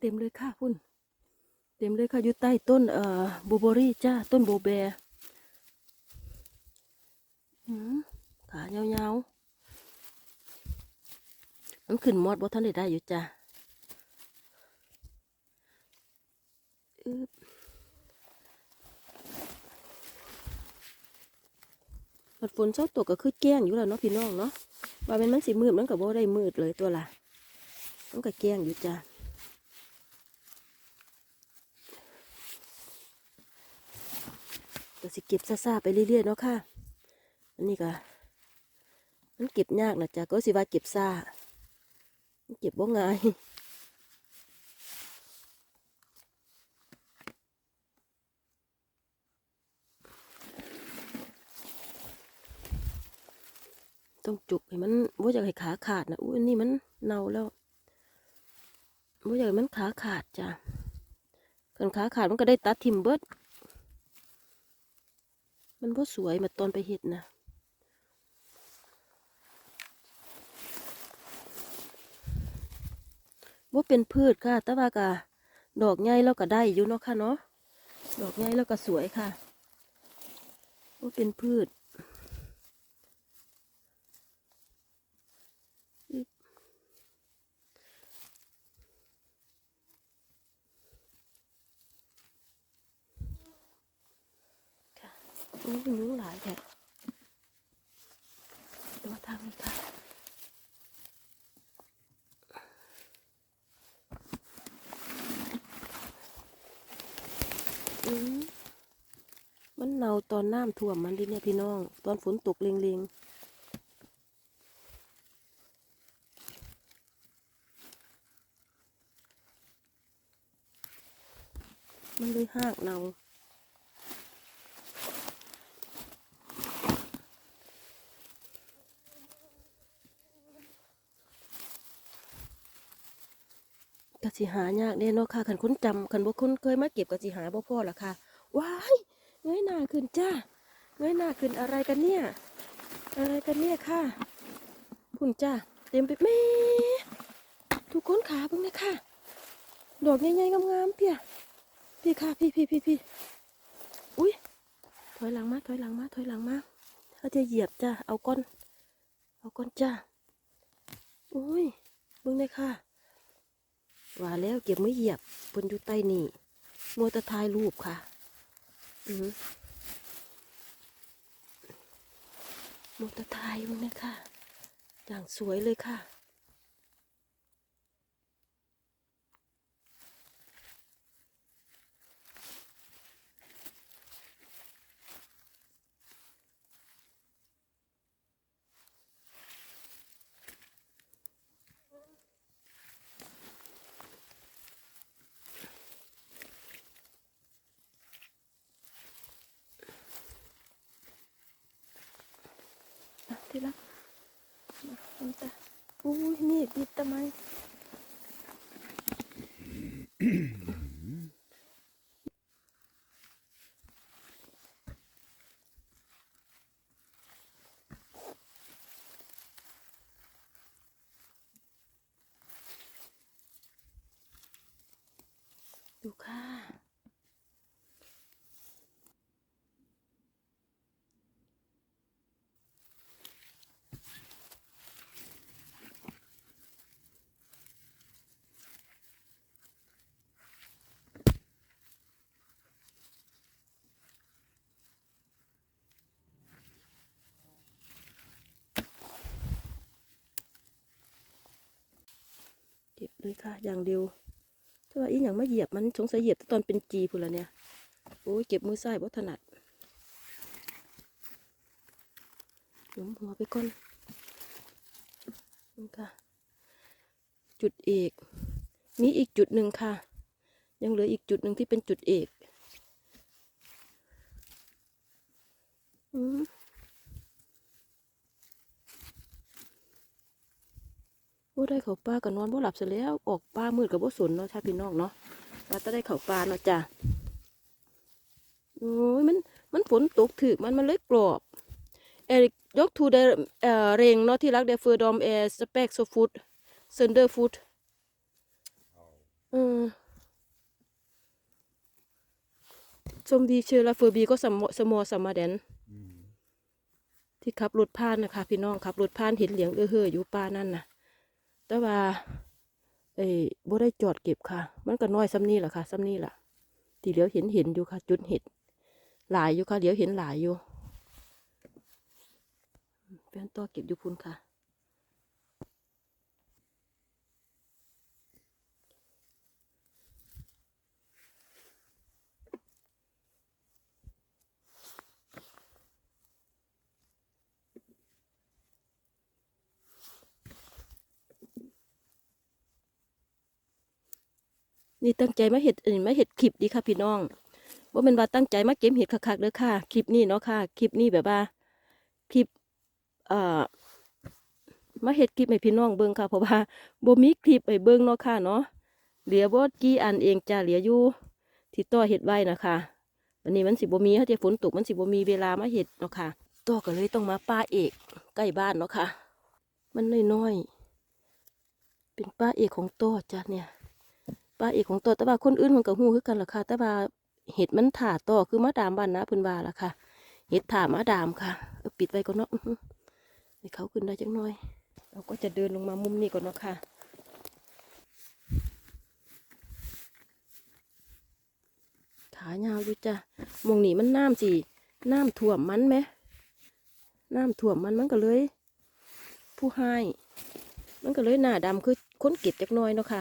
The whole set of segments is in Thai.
เต็มเลยค่ะพุ่นเต็มเลยค่ะอยู่ใต้ต้นเอ่อบูเบอรี่จ้าต้นโบแบร์ขายาวๆมันขึ้นมอดบ่ทันได้ได้อยู่จ้าอึ๊บบัดฝนเช้าตกก็คือแก้งอยู่แล้วเนาะพี่น้องเนาะว่าเป็นมันสิมืดมันก็บ่ได้มืดเลยตัวละมันก็แก้งอยู่จ้า ก็สิเก็บซาๆไปเรื่อยๆเนาะค่ะ อันนี้ก็มันเก็บยากนะจ๊ะก็สิว่าเก็บซาเก็บบ่ง่ายต้องจุกให้มันว่าอยากให้ขาขาดนะอุ้ยนี่มันเน่าแล้วว่าอยากให้มันขาขาดจ้ะกันขาขาดมันก็ได้ตัดทิมเบิด มันบ่สวยเหมาตอนไปเห็ดนะบ่เป็นพืชค่ะ แต่ว่ากะดอกใหญ่แล้วก็ได้อยู่เนาะค่ะเนาะ ดอกใหญ่แล้วก็สวยค่ะบ่เป็นพืชอึ๊บค่ะโอ้ยยุงหลายแท้เดี๋ยวทางนี้ค่ะอืมมันเน่าตอนน้ำท่วมมันดิเนี่ยพี่น้อง ตอนฝนตกเล็งๆมันเลยหากเน่า ก็สิหายากเด้เนาะค่ะคันคุ้นจำคันบ่คนเคยมาเก็บก็สิหาบ่พ่อละค่ะว้ายเงยหน้าขึ้นจ้าเงยหน้าขึ้นอะไรกันเนี่ย อะไรกันเนี่ยค่ะพุ่นจ้าเต็มไปแม่ทุกคนขาเพิ่งเลยค่ะดอกใหญ่ๆงามๆเพียพี่ค่ะพี่พี่พี่พี่อุ้ยถอยหลังมาถอยหลังมาถอยหลังมาถ้าจะเหยียบจ้าเอาก้อน เอาก้อนจ้าอุ้ยเบิ่งเลยค่ะ ว่าแล้วเก็บไม่เหยียบบนอยู่ใต้นี่มัวแต่ถ่ายรูปค่ะ อือมัวแต่ถ่ายมึงนะค่ะอย่างสวยเลยค่ะที่รัก มาเอาจ้ะอุ้ยนี่บิดทำไมดูค่ะ เก็บเลยค่ะ อย่างเดียวถ้าว่าอีหยังไมาเหยียบมันสงสัยเหยียบแต่ตอนเป็นจีพูนละเนี่ย โอ้ยเก็บมือซ้ายบ่ถนัดหยุมหัวไปก่อนนี่ค่ะ จุดเอกมีอีกจุดหนึ่งค่ะ ยังเหลืออีกจุดหนึ่งที่เป็นจุดเอก อืม บ่ได้เข้าป่าก็นอนบ่หลับเสียแล้วออกป่ามืดกับบ่สนเนาะชาพี่น้องเนาะว่าจะได้เข้าป่าเนาะจ้ะโอ้ยมันมันฝนตกถึกมันมันเลยกรอบเอริกยกทูเดเอ่อเรงเนาะที่รักเดฟเฟอร์ดอมเอสเปกโซฟุตเซนเดอร์ฟุตเออชมดีเชอร์ลาเฟอร์บีก็สมอสมอสมมาแดน Mm. ที่ขับรถผ่านนะคะพี่น้องขับรถผ่านเห็นเหลียงเออเฮออยู่ป่านั่นนะ แต่ว่าเอ้บ่ได้จอดเก็บค่ะ มันก็น้อยซ้ำนี่แหละค่ะซ้ำนี่แหละที่เหลียวเห็นเห็นอยู่ค่ะ จุดเห็ดหลายอยู่ค่ะเหลียวเห็นหลายอยู่เป็นตัวเก็บอยู่พุ่นค่ะ นี่ตั้งใจมาเห็ดเอ็นมาเห็ดคลิปดีค่ะพี่น้องว่าเป็นว่าตั้งใจมาเก็บเห็ดคักๆเด้อค่ะ คลิปนี้เนาะค่ะ คลิปนี้แบบว่า คลิปเอ่อมาเห็ดคลิปให้พี่น้องเบิ่งค่ะ เพราะว่าบ่มีคลิปให้เบิ่งเนาะค่ะเนาะ เหลือบ่กี่อันเองจ้าเหลืออยู่ที่ต่อเห็ดไว้นะคะวันนี้มันสิบ่มีเขาจะฝนตกมันสิบ่มีเวลามาเห็ดเนาะค่ะต่อก็เลยต้องมาป้าเอกใกล้บ้านเนาะค่ะ มันน้อยๆ เป็นป้าเอกของต่อจ้ะเนี่ย ปลาเอกของตัวแต่ว่าคนอื่นมันก็ฮู้คือกันล่ะค่ะ แต่ว่าเห็ดมันถ่าต่อคือมาดามบ้านนะเพิ่นว่าล่ะค่ะ เห็ดถ่ามาดามค่ะเอาปิดไว้ก่อนเนาะให้เขาขึ้นได้จังหน่อย เราก็จะเดินลงมามุมนี้ก่อนเนาะค่ะขายาวอยู่จ้ะมองนี้มันน้ำสิน้ำท่วมมันไหมน้ำท่วมมันมันก็เลย ผู้ให้มันก็เลยหน้าดำคือค้นเก็บจักหน่อยเนาะค่ะ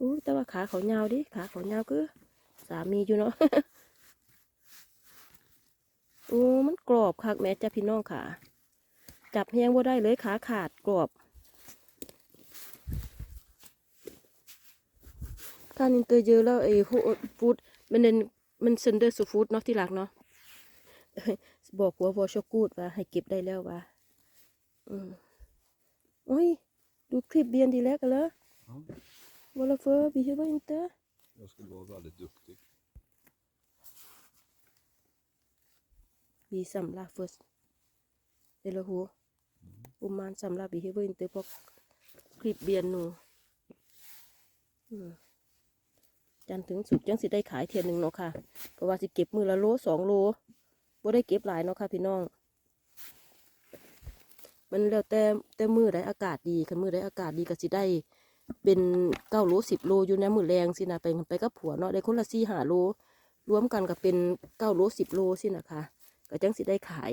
อู้แต่ว่าขาเขายาวดิขาเขายาวคือสามีอยู่เนาะโอ้มันกรอบคักแม่จ้ะพี่น้องขาจับแหงบ่าได้เลยขาขาดกรอบถ้านินเตอร์เยอะแล้วไอ้ฟูดมันเนนมันเซนเดอร์สูฟูดเนาะที่หลักเนาะบอกหัววอชกูดว่า ให้เก็บได้แล้วว่าอืมโอ้ย ดูคลิปเบียนดีแล้วกันเลย Ja, Varför? Vi behöver inte. jag skulle vara väldigt duktig. Vi samlar först. Eller hur? Om man samlar vi behöver inte på klippben nu. อืมจันทร์ถึงสุกร์จังสิได้ขายเทียนหนึ่งเนาะค่ะ เพราะว่าสิเก็บมือละโลสองโลบ่ได้เก็บหลายเนาะค่ะพี่น้อง มันแล้วแต่แต่มือได้อากาศดีคันมือได้อากาศดีก็สิได้ เป็นเก้าโลสิบโลอยู่ในมือแรงสินะไปไปกับผัวเนาะได้คนละสี่หาโลรวมกันก็เป็นเก้าโลสิบโลสินะคะก็จังสิได้ขาย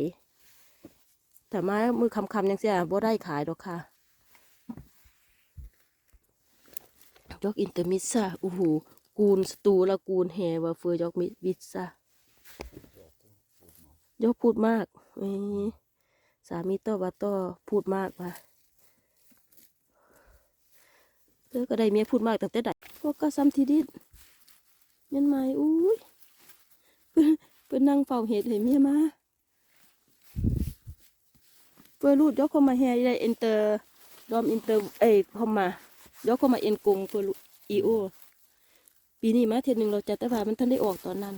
แต่มามือคำคำยังเสียบ่ได้ขายดอกค่ะยกอินเตอร์มิสซาอู้หูกูนสตูละกูนแฮวาเฟอร์ยกมิวิสซายกพูดมากเอ้ยสามีต่อว่าต่อพูดมากว่ะ เธ อก็ได้เมียพูดมากตั้งแต่ใดพวกก็ซ้ำทีดิดยันไหมอุ้ยเพิ่นเพิ่นนั่งเฝ้าเห็ดให้เมียมาเพื่อรูดยกเข้ามาแฮได้เอนเตอร์ดอมอินเตอร์เอ้ยเข้ามายกเข้ามาเอ็นกงเพื่ออีโอปีนี้มาเทียนหนึ่งเราจะแต่ว่ามันท่านได้ออกตอนนั้น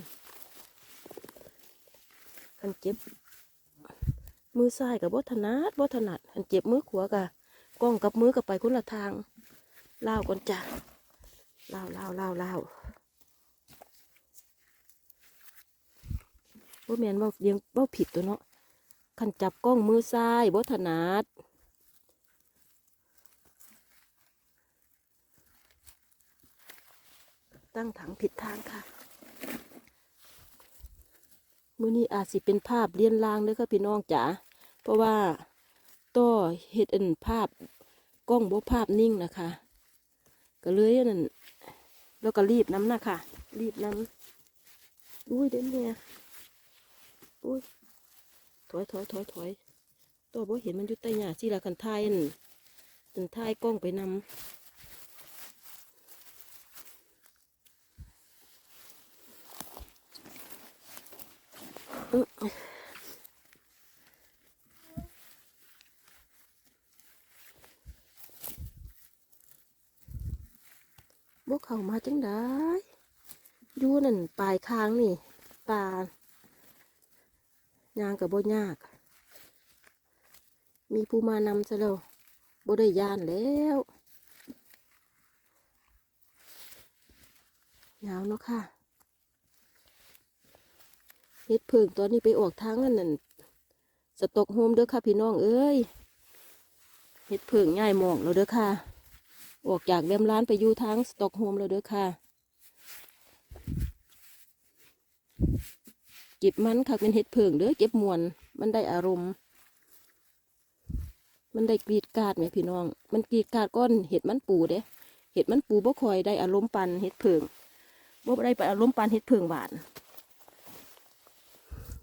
คันเจ็บ มือซ้ายกับบ่ถนัดบ่ถนัดคันเจ็บมือขวากับกล้องกับมือกับไปคนละทาง เล่าก่อนจ้ะเล่าวล่าวล่าวล่าว่าแมนว่าเลี้ยงว่าผิดตัวเนาะขันจับกล้องมือซ้ายบ่ถนัดตั้งถังผิดทางค่ะ มือนี้อาจสิเป็นภาพเลียนลางเลยค่ะพี่น้องจ๋าเพราะว่าต่อเฮ็ดอันภาพกล้องบ่ภาพนิ่งนะคะ ก็เลยอันนั่นแล้วก็รีบน้ำนะค่ะ รีบน้ำอุ้ยเด่นเนี่ยอุ้ยถอยถอยถอยถอยตัวบ่เห็นมันอยู่ใต้หญ้าสิละคันทายอันอันทายกล้องไปนำ อบ่เข้ามาจังได้อยู่นั่นปลายคางนี่ปลายางกับบ่ยาก มีผู้มานำซะแล้วบ่ได้ยานแล้วยาวเนาะค่ะเฮ็ดเพิงตัวนี้ไปออกทางอันนั่นสตอกโฮมเด้อค่ะพี่น้องเอ้ยเฮ็ดเพิงง่ายหมองแล้วเด้อค่ะ ออกจากแวมร้านไปอยู่ทางสต็อกโฮมแล้วเด้อค่ะเก็บมันค่ะเป็นเห็ดเพิงเด้อเก็บมวน มันได้อารมณ์ มันได้กรีดกาดไหมพี่น้อง มันกรีดกาดก้อนเห็ดมันปูเด้เห็ดมันปูบ่คอยได้อารมณ์ปันเห็ดเพิงบ่ได้ไปอารมณ์ปันเห็ดเพิงหวาน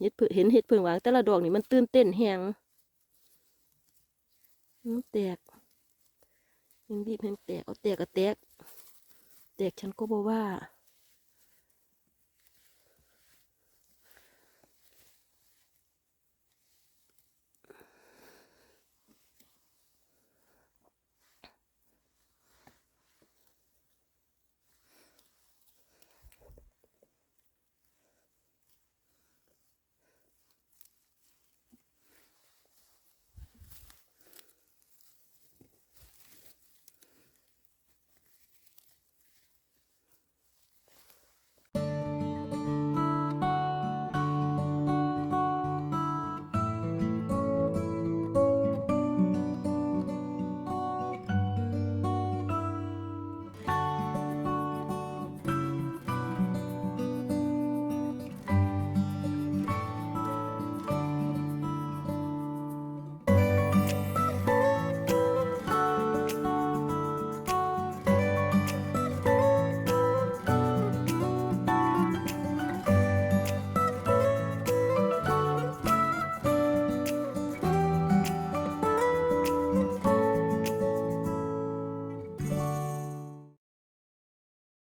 เห็ดเพิงเห็นเห็ดเพิงหวานแต่ละดอกนี่มันตื่นเต้นแหงมันแตก ยังบีบยังแตกเอาแตกก็แตกแตกฉันก็บอกว่า